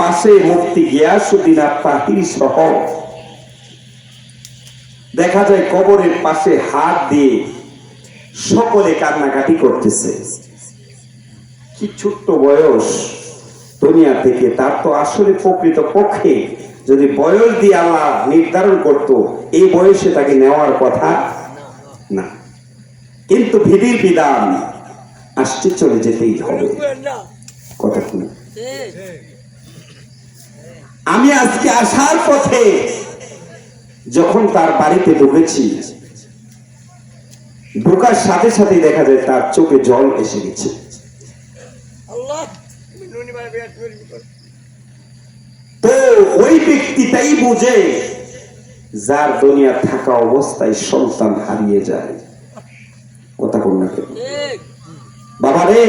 পাশে মুক্তি গিয়াসুদ্দিন তাহির সহ দেখা যায় কবরের পাশে হাত দিয়ে সকলে কান্নাকাটি করতেছে। কি ছোট্ট বয়স দুনিয়া থেকে, তার তো আসলে প্রকৃত পক্ষে। যদি বয়স দিয়ে আল্লাহ নির্ধারণ করত, এই বয়সে তাকে নেওয়ার কথা না। কিন্তু ভিধির বিধান আসতে চলে যেতেই হবে। কথা শুনে আমি আজকে আসার পথে যখন তার বাড়িতে ঢুকেছি ঢোকার সাথে সাথে দেখা যায় তার চোখে জল এসে গেছে. তো ওই ব্যক্তি তাই বুঝে যার দুনিয়া থাকা অবস্থায় সন্তান হারিয়ে যায় কথা কোন না কেন? Eh, বাবা রে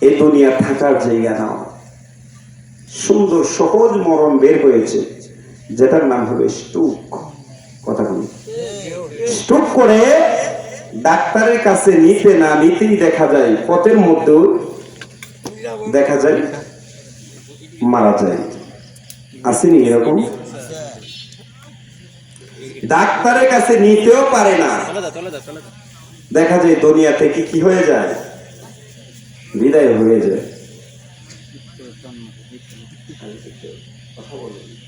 এই দুনিয়া থাকার জায়গা নাও সুন্দর, সহজ মরণ বের হয়েছে। যেটার নাম হবে স্টুক কথা বলি। স্টুক করে ডাক্তারের কাছে নিতে না নিতেই দেখা যায়, পথের মধ্যেও দেখা যায়, মারা যায়। আসেনি এরকম? ডাক্তারের কাছে নিতেও পারে না। দেখা যায় দুনিয়া থেকে কি হয়ে যায়? বিদায় হয়ে যায়। as a kid. But how old are you?